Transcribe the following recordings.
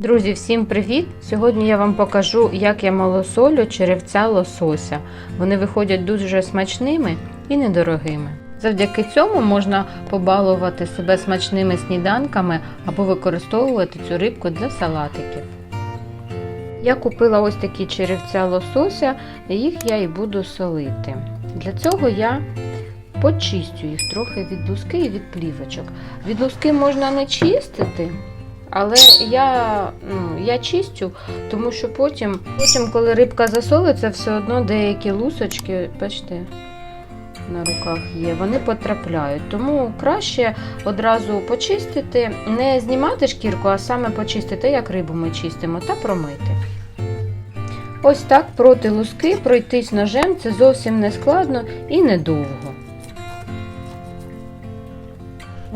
Друзі, всім привіт! Сьогодні я вам покажу, як я малосолю черевця лосося. Вони виходять дуже смачними і недорогими. Завдяки цьому можна побалувати себе смачними сніданками або використовувати цю рибку для салатиків. Я купила ось такі черевця лосося, їх я і буду солити. Для цього я почистю їх трохи від луски і від плівочок. Від луски можна не чистити, але я, ну, я чистю, тому що потім, потім, коли рибка засолиться, все одно деякі лусочки, бачите, на руках є, вони потрапляють. Тому краще одразу почистити, не знімати шкірку, а саме почистити, як рибу ми чистимо, та промити. Ось так проти луски пройтись ножем це зовсім не складно і недовго.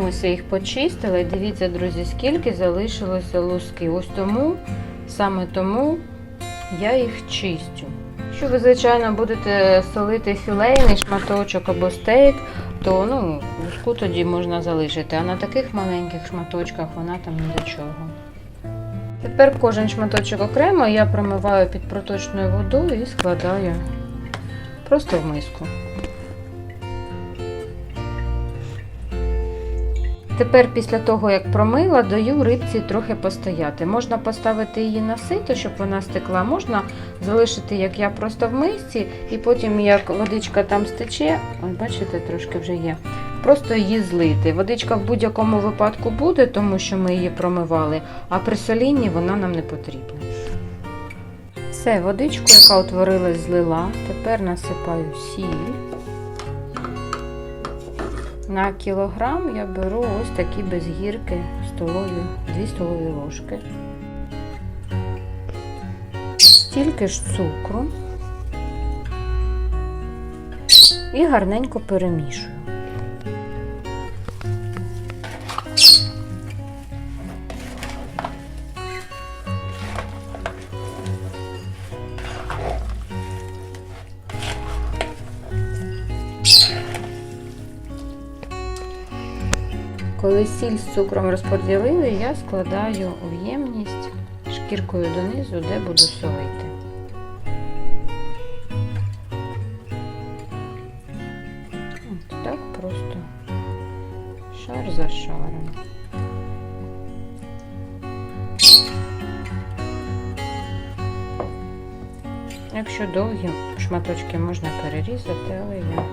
Ось я їх почистила і дивіться, друзі, скільки залишилося луски. Ось тому, саме тому я їх чистю. Якщо ви, звичайно, будете солити філейний шматочок або стейк, то ну, луску тоді можна залишити, а на таких маленьких шматочках вона там ні до чого. Тепер кожен шматочок окремо я промиваю під проточною водою і складаю просто в миску. Тепер після того, як промила, даю рибці трохи постояти. Можна поставити її на сито, щоб вона стекла, можна залишити, як я просто в мисці, і потім, як водичка там стече, ось бачите, трошки вже є. Просто її злити. Водичка в будь-якому випадку буде, тому що ми її промивали, а при солінні вона нам не потрібна. Все, водичку, яка утворилась, злила. Тепер насипаю сіль. На кілограм я беру ось такі без гірки столові, 2 столові ложки. Стільки ж цукру і гарненько перемішую. Коли сіль з цукром розподілили, я складаю у ємність шкіркою донизу, де буду солити. От так просто шар за шаром. Якщо довгі шматочки можна перерізати, але я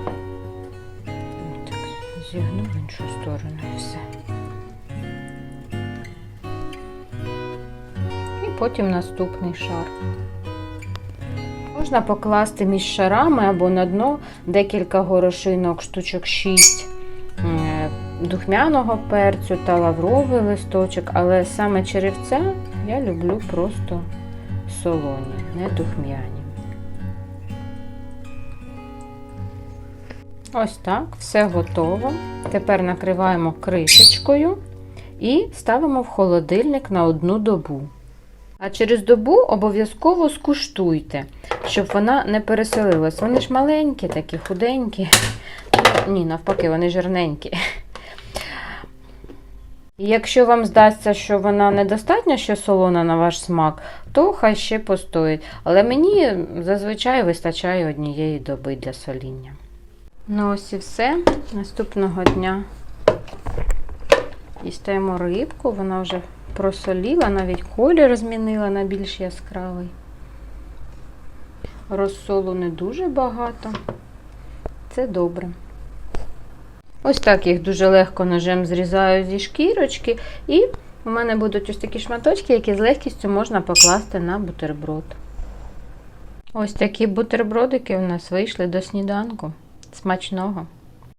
зігну в іншу сторону і все. І потім наступний шар. Можна покласти між шарами або на дно декілька горошинок, штучок 6 духмяного перцю та лавровий листочок, але саме черевця я люблю просто солоні, не духмяні. Ось так, все готово. Тепер накриваємо кришечкою і ставимо в холодильник на одну добу. А через добу обов'язково скуштуйте, щоб вона не переселилась. Вони ж маленькі, такі худенькі. Ні, навпаки, вони жирненькі. І Якщо вам здасться, що вона недостатньо ще солона на ваш смак, то хай ще постоїть. Але мені зазвичай вистачає однієї доби для соління. Ну ось і все. Наступного дня дістаємо рибку, вона вже просоліла, навіть колір змінила на більш яскравий. Розсолу не дуже багато. Це добре. Ось так їх дуже легко ножем зрізаю зі шкірочки, і у мене будуть ось такі шматочки, які з легкістю можна покласти на бутерброд. Ось такі бутербродики у нас вийшли до сніданку. Смачного!